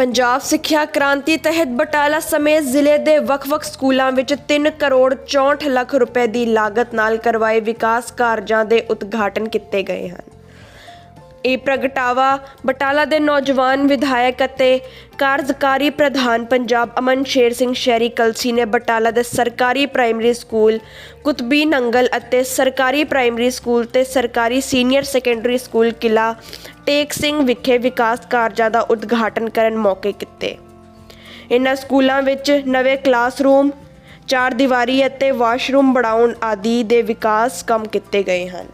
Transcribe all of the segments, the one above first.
ਪੰਜਾਬ ਸਿੱਖਿਆ ਕ੍ਰਾਂਤੀ ਤਹਿਤ ਬਟਾਲਾ ਸਮੇਤ ਜ਼ਿਲ੍ਹੇ ਦੇ ਵੱਖ-ਵੱਖ ਸਕੂਲਾਂ ਵਿੱਚ 3 ਕਰੋੜ 64 ਲੱਖ ਰੁਪਏ ਦੀ ਲਾਗਤ ਨਾਲ ਕਰਵਾਏ ਵਿਕਾਸ ਕਾਰਜਾਂ ਦੇ ਉਦਘਾਟਨ ਕੀਤੇ ਗਏ ਹਨ। ਇਹ ਪ੍ਰਗਟਾਵਾ ਬਟਾਲਾ ਦੇ ਨੌਜਵਾਨ ਵਿਧਾਇਕ ਅਤੇ ਕਾਰਜਕਾਰੀ ਪ੍ਰਧਾਨ ਪੰਜਾਬ ਅਮਨ ਸ਼ੇਰ ਸਿੰਘ ਸ਼ਹਿਰੀ ਕਲਸੀ ਨੇ ਬਟਾਲਾ ਦੇ ਸਰਕਾਰੀ ਪ੍ਰਾਇਮਰੀ ਸਕੂਲ ਕੁਤਬੀ ਨੰਗਲ ਅਤੇ ਸਰਕਾਰੀ ਪ੍ਰਾਇਮਰੀ ਸਕੂਲ ਤੇ ਸਰਕਾਰੀ ਸੀਨੀਅਰ ਸੈਕੰਡਰੀ ਸਕੂਲ ਕਿਲਾ ਟੇਕ ਸਿੰਘ ਵਿਖੇ ਵਿਕਾਸ ਕਾਰਜਾਂ ਦਾ ਉਦਘਾਟਨ ਕਰਨ ਮੌਕੇ ਕੀਤੇ। ਇਨ੍ਹਾਂ ਸਕੂਲਾਂ ਵਿੱਚ ਨਵੇਂ ਕਲਾਸਰੂਮ ਚਾਰ ਦੀਵਾਰੀ ਅਤੇ ਵਾਸ਼ਰੂਮ ਬਣਾਉਣ ਆਦਿ ਦੇ ਵਿਕਾਸ ਕੰਮ ਕੀਤੇ ਗਏ ਹਨ।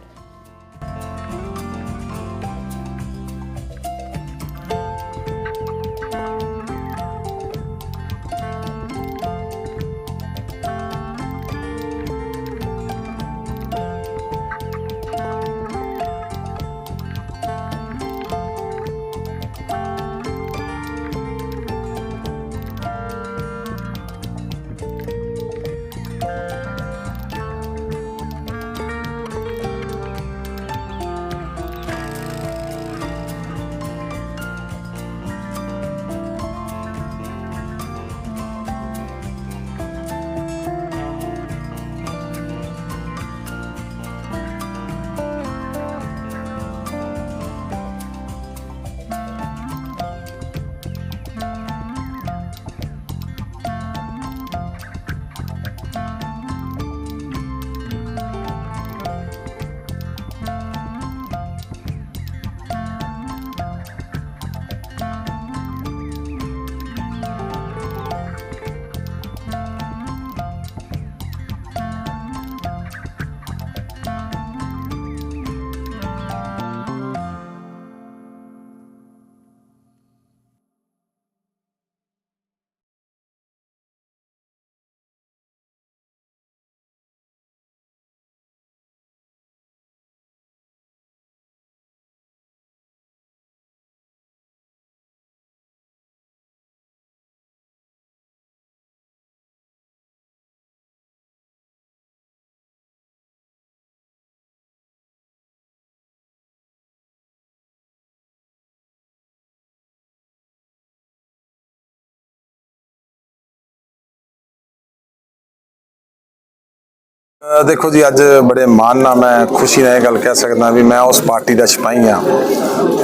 ਦੇਖੋ ਜੀ, ਅੱਜ ਬੜੇ ਮਾਣ ਨਾਲ ਮੈਂ ਖੁਸ਼ੀ ਨਾਲ ਇਹ ਗੱਲ ਕਹਿ ਸਕਦਾ ਵੀ ਮੈਂ ਉਸ ਪਾਰਟੀ ਦਾ ਸਿਪਾਹੀ ਆ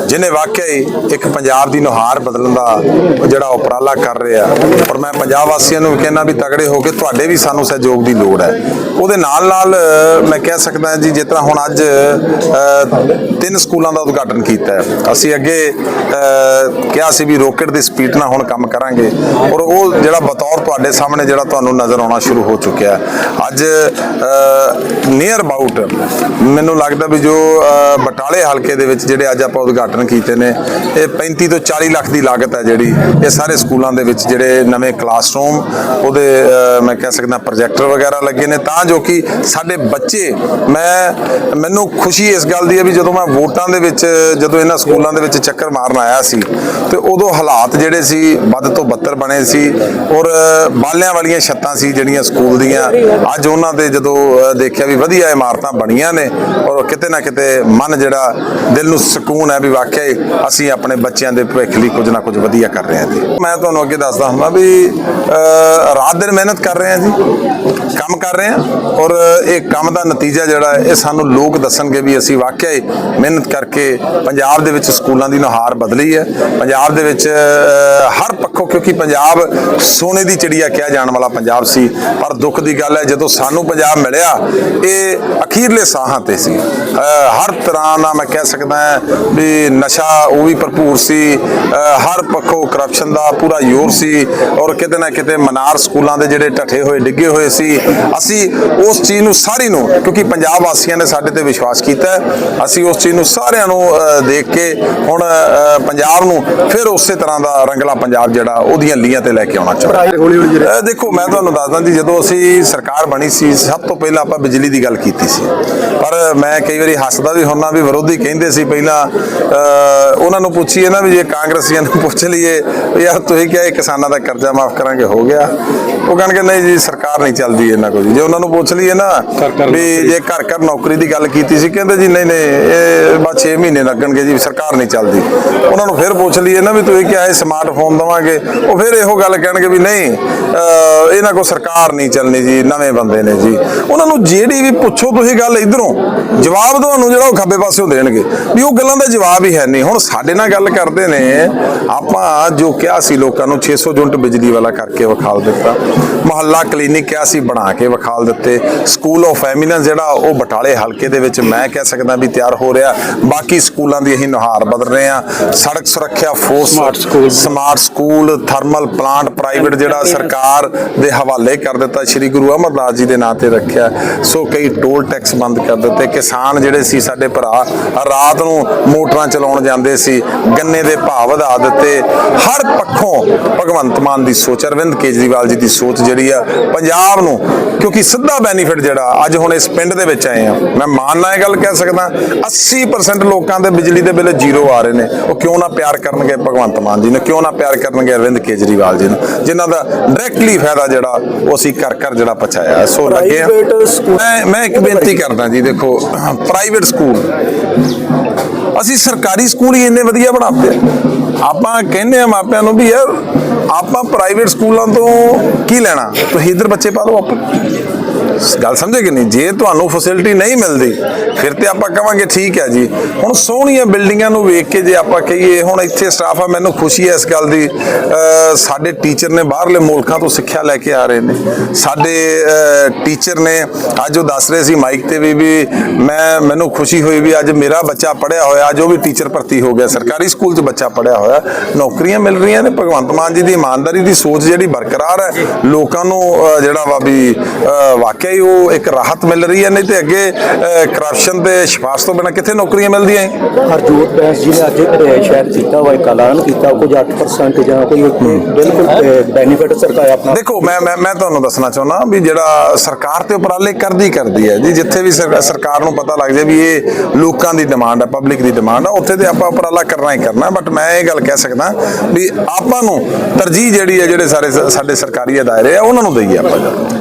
ਜਿਨੇ ਵਾਕਿਆ ਹੀ ਇੱਕ ਪੰਜਾਬ ਦੀ ਨੁਹਾਰ ਬਦਲਣ ਦਾ ਜਿਹੜਾ ਉਪਰਾਲਾ ਕਰ ਰਿਹਾ। ਔਰ ਮੈਂ ਪੰਜਾਬ ਵਾਸੀਆਂ ਨੂੰ ਕਹਿੰਦਾ ਵੀ ਤਗੜੇ ਹੋ ਕੇ ਤੁਹਾਡੇ ਵੀ ਸਾਨੂੰ ਸਹਿਯੋਗ ਦੀ ਲੋੜ ਹੈ। ਉਹਦੇ ਨਾਲ ਨਾਲ ਮੈਂ ਕਹਿ ਸਕਦਾ ਜੀ, ਜਿਸ ਤਰ੍ਹਾਂ ਹੁਣ ਅੱਜ ਤਿੰਨ ਸਕੂਲਾਂ ਦਾ ਉਦਘਾਟਨ ਕੀਤਾ ਹੈ। ਅਸੀਂ ਅੱਗੇ ਕਿਹਾ ਸੀ ਵੀ ਰੋਕਟ ਦੀ ਸਪੀਡ ਨਾਲ ਹੁਣ ਕੰਮ ਕਰਾਂਗੇ। ਔਰ ਉਹ ਜਿਹੜਾ ਬਤੌਰ ਤੁਹਾਡੇ ਸਾਹਮਣੇ ਜਿਹੜਾ ਤੁਹਾਨੂੰ ਨਜ਼ਰ ਆਉਣਾ ਸ਼ੁਰੂ ਹੋ ਚੁੱਕਿਆ ਅੱਜ ਨੀਅਰ ਅਬਾਊਟ ਮੈਨੂੰ ਲੱਗਦਾ ਵੀ ਜੋ ਬਟਾਲੇ ਹਲਕੇ ਦੇ ਵਿੱਚ ਜਿਹੜੇ ਅੱਜ ਆਪਾਂ ਉਦਘਾਟਨ ਕੀਤੇ ਨੇ, ਇਹ 35 ਤੋਂ 40 ਲੱਖ ਦੀ ਲਾਗਤ ਹੈ ਜਿਹੜੀ, ਇਹ ਸਾਰੇ ਸਕੂਲਾਂ ਦੇ ਵਿੱਚ ਜਿਹੜੇ ਨਵੇਂ ਕਲਾਸਰੂਮ ਉਹਦੇ ਮੈਂ ਕਹਿ ਸਕਦਾ ਪ੍ਰੋਜੈਕਟਰ ਵਗੈਰਾ ਲੱਗੇ ਨੇ, ਤਾਂ ਜੋ ਕਿ ਸਾਡੇ ਬੱਚੇ, ਮੈਂ, ਮੈਨੂੰ ਖੁਸ਼ੀ ਇਸ ਗੱਲ ਦੀ ਹੈ ਵੀ ਜਦੋਂ ਮੈਂ ਵੋਟਾਂ ਦੇ ਵਿੱਚ, ਜਦੋਂ ਇਹਨਾਂ ਸਕੂਲਾਂ ਦੇ ਵਿੱਚ ਚੱਕਰ ਮਾਰਨ ਆਇਆ ਸੀ, ਤੇ ਉਦੋਂ ਹਾਲਾਤ ਜਿਹੜੇ ਸੀ, ਵੱਧ ਤੋਂ ਬੱਤਰ ਬਣੇ ਸੀ, ਔਰ ਬਾਲਿਆਂ ਵਾਲੀਆਂ ਛੱਤਾਂ ਸੀ ਜਿਹੜੀਆਂ ਸਕੂਲ ਦੀਆਂ, ਅੱਜ ਉਹਨਾਂ ਦੇ ਜਦੋਂ ਅ, ਦੇਖਿਆ ਵੀ ਵਧੀਆ ਇਮਾਰਤਾਂ ਬਣੀਆਂ ਨੇ ਔਰ ਕਿਤੇ ਨਾ ਕਿਤੇ ਮਨ ਜਿਹੜਾ ਦਿਲ ਨੂੰ ਸਕੂਨ ਹੈ ਵੀ ਵਾਕਿਆ ਹੀ ਅਸੀਂ ਆਪਣੇ ਬੱਚਿਆਂ ਦੇ ਭਵਿੱਖ ਲਈ ਕੁਝ ਨਾ ਕੁਝ ਵਧੀਆ ਕਰ ਰਹੇ ਹਾਂ ਜੀ। ਮੈਂ ਤੁਹਾਨੂੰ ਅੱਗੇ ਦੱਸਦਾ ਹਾਂ ਵੀ ਰਾਤ ਦਿਨ ਮਿਹਨਤ ਕਰ ਰਹੇ ਹਾਂ ਜੀ ਕੰਮ ਕਰ ਰਹੇ ਹਾਂ ਔਰ ਇਹ ਕੰਮ ਦਾ ਨਤੀਜਾ ਜਿਹੜਾ ਇਹ ਸਾਨੂੰ ਲੋਕ ਦੱਸਣਗੇ ਵੀ ਅਸੀਂ ਵਾਕਿਆ ਹੀ ਮਿਹਨਤ ਕਰਕੇ ਪੰਜਾਬ ਦੇ ਵਿੱਚ ਸਕੂਲਾਂ ਦੀ ਨੁਹਾਰ ਬਦਲੀ ਹੈ। ਪੰਜਾਬ ਦੇ ਵਿੱਚ ਹਰ ਪੱਖੋਂ ਕਿਉਂਕਿ ਪੰਜਾਬ ਸੋਨੇ ਦੀ ਚਿੜੀਆ ਕਿਹਾ ਜਾਣ ਵਾਲਾ ਪੰਜਾਬ ਸੀ ਪਰ ਦੁੱਖ ਦੀ ਗੱਲ ਹੈ ਜਦੋਂ ਸਾਨੂੰ ਪੰਜਾਬ ਮਿਲਿਆ। ਇਹ ਅਖੀਰਲੇ ਸਾਹਾਂ ਤੇ ਸੀ। ਹਰ ਤਰ੍ਹਾਂ ਦਾ ਮੈਂ ਕਹਿ ਸਕਦਾ ਵੀ ਨਸ਼ਾ ਉਹ ਵੀ ਭਰਪੂਰ ਸੀ। ਹਰ ਪੱਖੋਂ ਕਰਪਸ਼ਨ ਦਾ ਪੂਰਾ ਜ਼ੋਰ ਸੀ ਔਰ ਕਿਤੇ ਨਾ ਕਿਤੇ ਮਨਾਰ ਸਕੂਲਾਂ ਦੇ ਜਿਹੜੇ ਢੱਠੇ ਹੋਏ ਡਿੱਗੇ ਹੋਏ ਸੀ। ਅਸੀਂ ਉਸ ਚੀਜ਼ ਨੂੰ ਸਾਰੀ ਨੂੰ ਕਿਉਂਕਿ ਪੰਜਾਬ ਵਾਸੀਆਂ ਨੇ ਸਾਡੇ ਤੇ ਵਿਸ਼ਵਾਸ ਕੀਤਾ ਅਸੀਂ ਉਸ ਚੀਜ਼ ਨੂੰ ਸਾਰਿਆਂ ਨੂੰ ਦੇਖ ਕੇ ਹੁਣ ਪੰਜਾਬ ਨੂੰ ਫਿਰ ਉਸੇ ਤਰ੍ਹਾਂ ਦਾ ਰੰਗਲਾ ਪੰਜਾਬ ਜਿਹੜਾ ਉਹਦੀਆਂ ਲੀਆਂ ਤੇ ਲੈ ਕੇ ਆਉਣਾ ਚਾਹੁੰਦਾ ਦੇਖੋ ਮੈਂ ਤੁਹਾਨੂੰ ਦੱਸਦਾ ਜੀ ਜਦੋਂ ਅਸੀਂ ਸਰਕਾਰ ਬਣੀ ਸੀ ਸਭ ਤੋਂ ਪਹਿਲਾਂ ਆਪਾਂ ਬਿਜਲੀ ਦੀ ਗੱਲ ਕੀਤੀ ਸੀ। ਪਰ ਮੈਂ ਕਈ ਵਾਰੀ ਹੱਸਦਾ ਵੀ ਹੁੰਨਾ ਵੀ ਵਿਰੋਧੀ ਕਹਿੰਦੇ ਸੀ ਪਹਿਲਾਂ ਅਹ, ਉਹਨਾਂ ਨੂੰ ਪੁੱਛੀਏ ਨਾ ਵੀ ਜੇ ਕਾਂਗਰਸੀਆਂ ਨੂੰ ਪੁੱਛ ਲਈਏ ਵੀ ਯਾਰ ਤੁਸੀਂ ਕਿਹਾ ਇਹ ਕਿਸਾਨਾਂ ਦਾ ਕਰਜ਼ਾ ਮਾਫ ਕਰਾਂਗੇ ਹੋ ਗਿਆ। ਉਹ ਕਹਿਣਗੇ ਨਹੀਂ ਜੀ ਸਰਕਾਰ ਨਹੀਂ ਚੱਲਦੀ ਇਹਨਾਂ ਕੋਲ ਜੀ। ਜੇ ਉਹਨਾਂ ਨੂੰ ਪੁੱਛ ਲਈਏ ਨਾ ਵੀ ਜੇ ਘਰ ਘਰ ਨੌਕਰੀ ਦੀ ਗੱਲ ਕੀਤੀ ਸੀ ਕਹਿੰਦੇ ਜੀ ਨਹੀਂ ਨਹੀਂ ਇਹ ਬਸ 6 ਮਹੀਨੇ ਲੱਗਣਗੇ ਜੀ ਸਰਕਾਰ ਨਹੀਂ ਚੱਲਦੀ। ਉਹਨਾਂ ਨੂੰ ਫਿਰ ਪੁੱਛ ਲਈਏ ਨਾ ਵੀ ਤੁਸੀਂ ਕਿਹਾ ਇਹ ਸਮਾਰਟਫੋਨ ਦਵਾਂਗੇ ਉਹ ਫਿਰ ਇਹੋ ਗੱਲ ਕਹਿਣਗੇ ਵੀ ਨਹੀਂ ਇਹਨਾਂ ਕੋਲ ਸਰਕਾਰ ਨਹੀਂ ਚੱਲਣੀ ਜੀ ਨਵੇਂ ਬੰਦੇ ਨੇ ਜੀ। ਉਹਨਾਂ ਨੂੰ ਜਿਹੜੀ ਵੀ ਪੁੱਛੋ ਤੁਸੀਂ ਗੱਲ ਇਧਰੋਂ ਜਵਾਬ ਤੁਹਾਨੂੰ ਜਿਹੜਾ ਉਹ ਖੱਬੇ ਪਾਸਿਓਂ ਦੇਣਗੇ। ਵੀ ਉਹ ਗੱਲਾਂ ਦਾ ਜਵਾਬ ਹੀ ਹੈ ਨਹੀਂ। ਹੁਣ ਸਾਡੇ ਨਾਲ ਗੱਲ ਕਰਦੇ ਨੇ ਆਪਾਂ ਜੋ ਕਿਹਾ ਸੀ ਲੋਕਾਂ ਨੂੰ 600 ਯੂਨਿਟ ਬਿਜਲੀ ਵਾਲਾ ਕਰਕੇ ਵਿਖਾਲ ਦਿੱਤਾ। ਮੁਹੱਲਾ ਕਲੀਨਿਕ ਕਿਹਾ ਸੀ ਬਣਾ ਕੇ ਵਿਖਾਲ ਦਿੱਤੇ। ਸਕੂਲ ਆਫ ਐਮੀਨੈਂਸ ਜਿਹੜਾ ਉਹ ਬਟਾਲੇ ਹਲਕੇ ਦੇ ਵਿੱਚ ਮੈਂ ਕਹਿ ਸਕਦਾ ਵੀ ਤਿਆਰ ਹੋ ਰਿਹਾ। ਬਾਕੀ ਸਕੂਲਾਂ ਦੀ ਅਸੀਂ ਨੁਹਾਰ ਬਦਲ ਰਹੇ ਆ ਸੜਕ ਸੁਰੱਖਿਆ force Smart school। Smart school thermal plant private ਜਿਹੜਾ ਸਰਕਾਰ ਦੇ ਹਵਾਲੇ ਕਰ ਦਿੱਤਾ ਸ੍ਰੀ ਗੁਰੂ ਅਮਰਦਾਸ ਜੀ ਦੇ ਨਾਂ ਤੇ ਰੱਖਿਆ। ਸੋ ਕਈ ਟੋਲ ਟੈਕਸ ਬੰਦ ਕਰ ਦਿੱਤੇ। ਕਿਸਾਨ ਜਿਹੜੇ ਸੀ ਸਾਡੇ ਭਰਾ ਰਾਤ ਨੂੰ ਮੋਟਰਾਂ ਚਲਾਉਣ ਜਾਂਦੇ ਸੀ ਗੰਨੇ ਦੇ ਭਾਅ ਵਧਾ ਦਿੱਤੇ। ਹਰ ਪੱਖੋਂ ਭਗਵੰਤ ਮਾਨ ਦੀ ਸੋਚ ਅਰਵਿੰਦ ਕੇਜਰੀਵਾਲ ਜੀ ਦੀ ਸੋਚ ਜਿਹੜੀ ਆ ਪੰਜਾਬ ਨੂੰ ਕਿਉਂਕਿ ਸਿੱਧਾ ਬੈਨੀਫਿਟ ਜਿਹੜਾ ਅੱਜ ਹੁਣ ਇਸ ਪਿੰਡ ਦੇ ਵਿੱਚ ਆਏ ਆ। ਮੈਂ ਮਾਨ ਨਾਲ ਇਹ ਗੱਲ ਕਹਿ ਸਕਦਾ 80% ਲੋਕਾਂ ਦੇ ਬਿਜਲੀ ਦੇ ਬਿੱਲ ਜ਼ੀਰੋ ਆ ਰਹੇ ਨੇ। ਉਹ ਕਿਉਂ ਨਾ ਪਿਆਰ ਕਰਨਗੇ ਭਗਵੰਤ ਮਾਨ ਜੀ ਨੂੰ ਕਿਉਂ ਨਾ ਪਿਆਰ ਕਰਨਗੇ ਅਰਵਿੰਦ ਕੇਜਰੀਵਾਲ ਜੀ ਨੂੰ ਜਿਨ੍ਹਾਂ ਦਾ ਡਾਇਰੈਕਟਲੀ ਫਾਇਦਾ ਜਿਹੜਾ ਉਹ ਅਸੀਂ ਕਰ ਕਰ ਜਿਹੜਾ ਪਛਾਇਆ ਸੋ ਲੱਗੇ ਆ। ਮੈਂ ਮੈਂ ਇੱਕ ਬੇਨਤੀ ਕਰਦਾ ਜੀ ਦੇਖੋ ਪ੍ਰਾਈਵੇਟ ਸਕੂਲ ਅਸੀਂ ਸਰਕਾਰੀ ਸਕੂਲ ਹੀ ਇੰਨੇ ਵਧੀਆ ਬਣਾਉਂਦੇ ਆ। ਆਪਾਂ ਕਹਿੰਦੇ ਆ ਮਾਪਿਆਂ ਨੂੰ ਵੀ ਯਾਰ ਆਪਾਂ ਪ੍ਰਾਈਵੇਟ ਸਕੂਲਾਂ ਤੋਂ ਕੀ ਲੈਣਾ? ਤੁਸੀਂ ਇੱਧਰ ਬੱਚੇ ਪਾ ਦਿਓ ਆਪਾਂ। ਗੱਲ ਸਮਝੇ ਕਿ ਨਹੀਂ? ਜੇ ਤੁਹਾਨੂੰ ਫੈਸਿਲਿਟੀ ਨਹੀਂ ਮਿਲਦੀ, ਫਿਰ ਤੇ ਆਪਾਂ ਕਵਾਂਗੇ ਠੀਕ ਹੈ ਜੀ। ਹੁਣ ਸੋਹਣੀਆਂ ਬਿਲਡਿੰਗਾਂ ਨੂੰ ਵੇਖ ਕੇ ਜੇ ਆਪਾਂ ਕਹੀਏ, ਹੁਣ ਇੱਥੇ ਸਟਾਫ ਆ, ਮੈਨੂੰ ਖੁਸ਼ੀ ਹੈ ਇਸ ਗੱਲ ਦੀ। ਸਾਡੇ ਟੀਚਰ ਨੇ ਬਾਹਰਲੇ ਮੁਲਕਾਂ ਤੋਂ ਸਿੱਖਿਆ ਲੈ ਕੇ ਆ ਰਹੇ ਨੇ। ਸਾਡੇ ਟੀਚਰ ਨੇ ਅੱਜ ਉਹ ਦੱਸ ਰਹੇ ਸੀ ਮਾਈਕ ਤੇ ਵੀ ਵੀ ਮੈਂ, ਮੈਨੂੰ ਖੁਸ਼ੀ ਹੋਈ ਵੀ ਅੱਜ ਮੇਰਾ ਬੱਚਾ ਪੜਿਆ ਹੋਇਆ, ਅੱਜ ਉਹ ਵੀ ਟੀਚਰ ਭਰਤੀ ਹੋ ਗਿਆ। ਸਰਕਾਰੀ ਸਕੂਲ 'ਚ ਬੱਚਾ ਪੜਿਆ ਹੋਇਆ। ਨੌਕਰੀਆਂ ਮਿਲ ਰਹੀਆਂ ਨੇ। ਭਗਵੰਤ ਮਾਨ ਜੀ ਦੀ ਇਮਾਨਦਾਰੀ ਦੀ ਸੋਚ ਜਿਹੜੀ ਬਰਕਰਾਰ ਹੈ, ਲੋਕਾਂ ਨੂੰ ਜਿਹੜਾ ਵਾ ਵੀ ਵਾਕਿਆ ਹੀ ਉਹ ਇੱਕ ਰਾਹਤ ਮਿਲ ਰਹੀ ਹੈ ਨਹੀਂ ਤੇ ਅੱਗੇ ਕਰਪਸ਼ਨ ਤੇ ਸਿਫਾਰਸ਼ ਤੋਂ ਬਿਨਾਂ ਕਿੱਥੇ ਨੌਕਰੀਆਂ ਮਿਲਦੀਆਂ ਹੈ? ਹਰਜੋਤ ਬੈਂਸ ਜੀ ਨੇ ਅੱਜ ਸ਼ਾਇਦ ਕੀਤਾ ਵਾ ਇੱਕ ਐਲਾਨ ਕੀਤਾ ਕੁਝ 8% ਜਾਂ ਕੋਈ ਬਿਲਕੁਲ ਬੈਨੀਫਿਟ ਸਰਕਾਰ ਆਪਣਾ ਦੇਖੋ ਮੈਂ ਮੈਂ ਮੈਂ ਤੁਹਾਨੂੰ ਦੱਸਣਾ ਚਾਹੁੰਦਾ ਵੀ ਜਿਹੜਾ ਸਰਕਾਰ ਤੇ ਉਪਰਾਲੇ ਕਰਦੀ ਕਰਦੀ ਹੈ ਜੀ ਜਿੱਥੇ ਵੀ ਸਰ- ਸਰਕਾਰ ਨੂੰ ਪਤਾ ਲੱਗ ਜਾਏ ਵੀ ਇਹ ਲੋਕਾਂ ਦੀ ਡਿਮਾਂਡ ਹੈ ਪਬਲਿਕ ਦੀ ਡਿਮਾਂਡ ਹੈ ਉੱਥੇ ਤੇ ਆਪਾਂ ਉਪਰਾਲਾ ਕਰਨਾ ਹੀ ਕਰਨਾ ਬਟ ਮੈਂ ਇਹ ਗੱਲ ਕਹਿ ਸਕਦਾ ਵੀ ਆਪਾਂ ਨੂੰ ਤਰਜੀਹ ਜਿਹੜੀ ਹੈ ਜਿਹੜੇ ਸਾਰੇ ਸਾਡੇ ਸਰਕਾਰੀ ਅਦਾਰੇ ਆ ਉਹਨਾਂ ਨੂੰ ਦਈਏ ਆਪਾਂ